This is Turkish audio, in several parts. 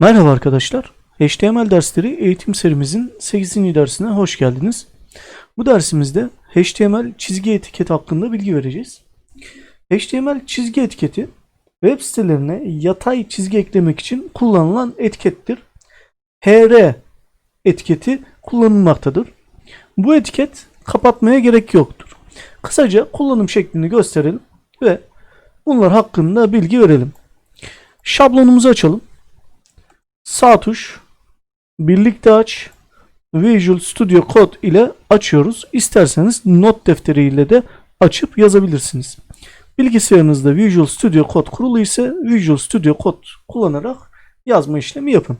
Merhaba arkadaşlar. HTML dersleri eğitim serimizin 8. dersine hoş geldiniz. Bu dersimizde HTML çizgi etiketi hakkında bilgi vereceğiz. HTML çizgi etiketi web sitelerine yatay çizgi eklemek için kullanılan etikettir. HR etiketi kullanılmaktadır. Bu etiket kapatmaya gerek yoktur. Kısaca kullanım şeklini gösterelim ve bunlar hakkında bilgi verelim. Şablonumuzu açalım. Sağ tuş birlikte aç Visual Studio Code ile açıyoruz. İsterseniz not defteri ile de açıp yazabilirsiniz. Bilgisayarınızda Visual Studio Code kurulu ise Visual Studio Code kullanarak yazma işlemi yapın.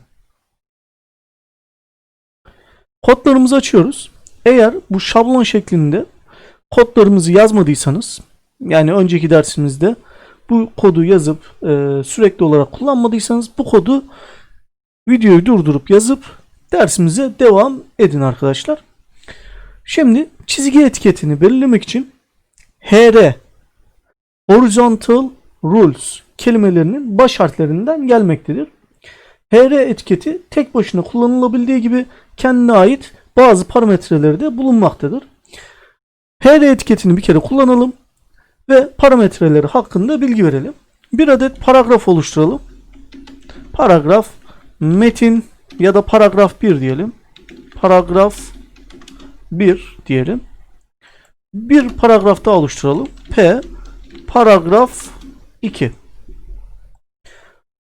Kodlarımızı açıyoruz. Eğer bu şablon şeklinde kodlarımızı yazmadıysanız yani önceki dersimizde bu kodu yazıp e, sürekli olarak kullanmadıysanız bu kodu videoyu durdurup yazıp dersimize devam edin arkadaşlar. Şimdi çizgi etiketini belirlemek için HR Horizontal Rules kelimelerinin baş harflerinden gelmektedir. HR etiketi tek başına kullanılabildiği gibi kendine ait bazı parametreleri de bulunmaktadır. HR etiketini bir kere kullanalım ve parametreleri hakkında bilgi verelim. Bir adet paragraf oluşturalım. Paragraf metin ya da paragraf 1 diyelim. Paragraf 1 diyelim. Bir paragraf daha oluşturalım. P paragraf 2.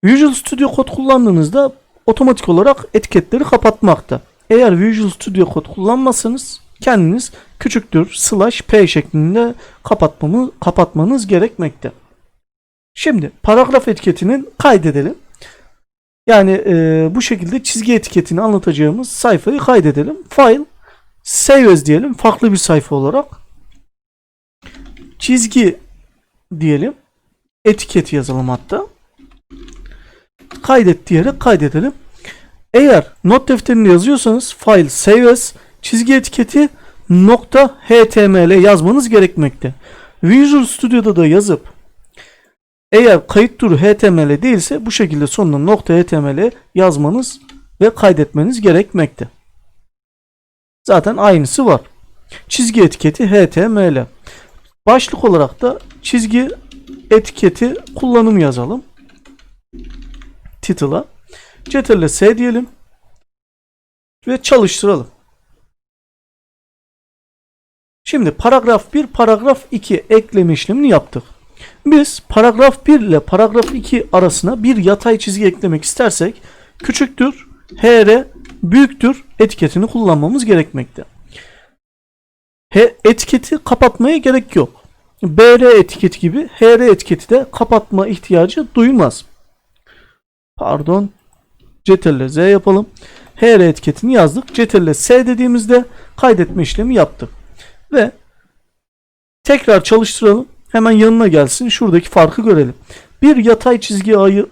Visual Studio Code kullandığınızda otomatik olarak etiketleri kapatmakta. Eğer Visual Studio Code kullanmazsanız kendiniz küçüktür slash p şeklinde kapatmamı, kapatmanız gerekmekte. Şimdi paragraf etiketinin kaydedelim. Yani e, bu şekilde çizgi etiketini anlatacağımız sayfayı kaydedelim. File save as diyelim farklı bir sayfa olarak. Çizgi diyelim. Etiket yazalım hatta. Kaydet diyerek kaydedelim. Eğer not defterinde yazıyorsanız file save as çizgi etiketi nokta html yazmanız gerekmekte. Visual Studio'da da yazıp eğer kayıt turu HTML değilse bu şekilde sonuna nokta HTML yazmanız ve kaydetmeniz gerekmekte. Zaten aynısı var. Çizgi etiketi HTML. Başlık olarak da çizgi etiketi kullanım yazalım. Title'a. Ctrl S diyelim. Ve çalıştıralım. Şimdi paragraf 1, paragraf 2 ekleme işlemini yaptık. Biz paragraf 1 ile paragraf 2 arasına bir yatay çizgi eklemek istersek küçüktür, hr, büyüktür etiketini kullanmamız gerekmekte. He, etiketi kapatmaya gerek yok. BR etiketi gibi HR etiketi de kapatma ihtiyacı duymaz. Pardon. Ctrl Z yapalım. HR etiketini yazdık. Ctrl S dediğimizde kaydetme işlemi yaptık. Ve tekrar çalıştıralım. Hemen yanına gelsin. Şuradaki farkı görelim. Bir yatay çizgi ayı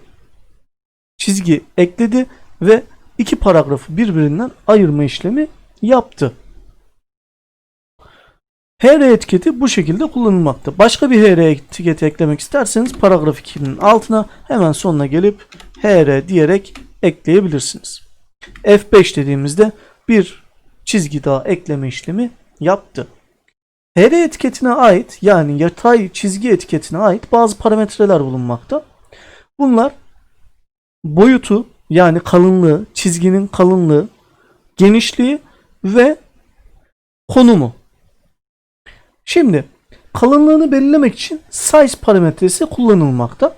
çizgi ekledi ve iki paragrafı birbirinden ayırma işlemi yaptı. HR etiketi bu şekilde kullanılmakta. Başka bir HR etiketi eklemek isterseniz paragraf 2'nin altına hemen sonuna gelip HR diyerek ekleyebilirsiniz. F5 dediğimizde bir çizgi daha ekleme işlemi yaptı. HR etiketine ait yani yatay çizgi etiketine ait bazı parametreler bulunmakta. Bunlar boyutu yani kalınlığı, çizginin kalınlığı, genişliği ve konumu. Şimdi kalınlığını belirlemek için size parametresi kullanılmakta.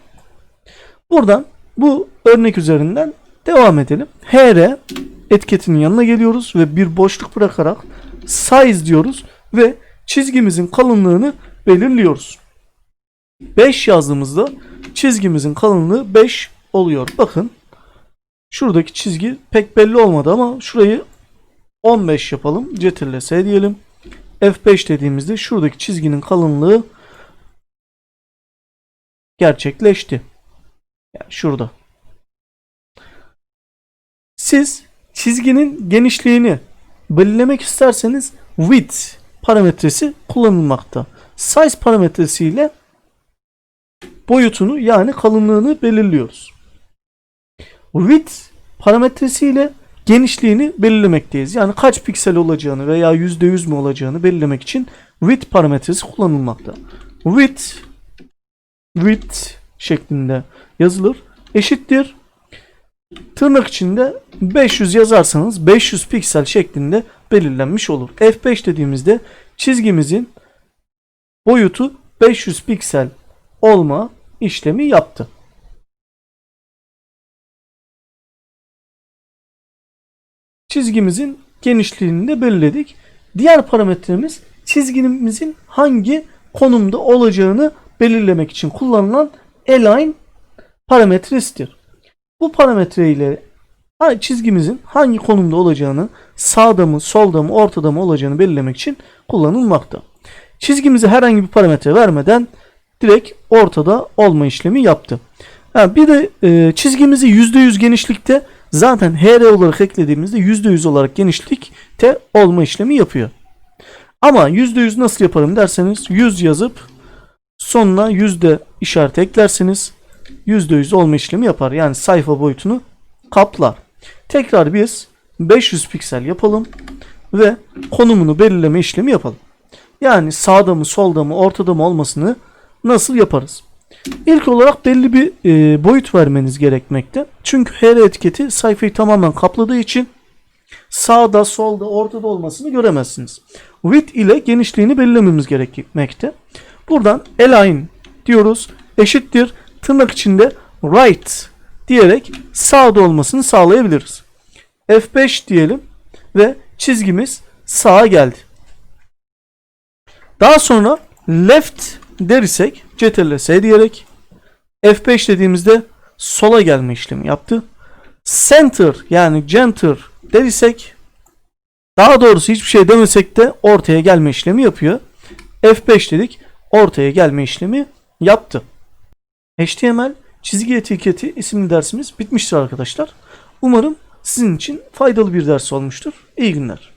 Buradan bu örnek üzerinden devam edelim. HR etiketinin yanına geliyoruz ve bir boşluk bırakarak size diyoruz ve çizgimizin kalınlığını belirliyoruz. 5 yazdığımızda çizgimizin kalınlığı 5 oluyor. Bakın şuradaki çizgi pek belli olmadı ama şurayı 15 yapalım. Ctrl S diyelim. F5 dediğimizde şuradaki çizginin kalınlığı gerçekleşti. Yani şurada. Siz çizginin genişliğini belirlemek isterseniz width parametresi kullanılmakta. Size parametresiyle boyutunu yani kalınlığını belirliyoruz. width parametresiyle genişliğini belirlemekteyiz. Yani kaç piksel olacağını veya %100 mü olacağını belirlemek için width parametresi kullanılmakta. Width width şeklinde yazılır. Eşittir. Tırnak içinde 500 yazarsanız 500 piksel şeklinde belirlenmiş olur. F5 dediğimizde çizgimizin boyutu 500 piksel olma işlemi yaptı. Çizgimizin genişliğini de belirledik. Diğer parametremiz çizgimizin hangi konumda olacağını belirlemek için kullanılan align parametresidir. Bu parametre ile çizgimizin hangi konumda olacağını, sağda mı, solda mı, ortada mı olacağını belirlemek için kullanılmakta. Çizgimize herhangi bir parametre vermeden direkt ortada olma işlemi yaptı. Ha, bir de e, çizgimizi %100 genişlikte zaten HR olarak eklediğimizde %100 olarak genişlikte olma işlemi yapıyor. Ama %100 nasıl yaparım derseniz 100 yazıp sonuna yüzde işareti eklerseniz %100 olma işlemi yapar. Yani sayfa boyutunu kaplar. Tekrar biz 500 piksel yapalım ve konumunu belirleme işlemi yapalım. Yani sağda mı, solda mı, ortada mı olmasını nasıl yaparız? İlk olarak belli bir e, boyut vermeniz gerekmekte. Çünkü her etiketi sayfayı tamamen kapladığı için sağda, solda, ortada olmasını göremezsiniz. Width ile genişliğini belirlememiz gerekmekte. Buradan align diyoruz. Eşittir tırnak içinde right diyerek sağda olmasını sağlayabiliriz. F5 diyelim ve çizgimiz sağa geldi. Daha sonra left dersek Ctrl S diyerek F5 dediğimizde sola gelme işlemi yaptı. Center yani center dersek daha doğrusu hiçbir şey demesek de ortaya gelme işlemi yapıyor. F5 dedik ortaya gelme işlemi yaptı. HTML çizgi etiketi isimli dersimiz bitmiştir arkadaşlar. Umarım sizin için faydalı bir ders olmuştur. İyi günler.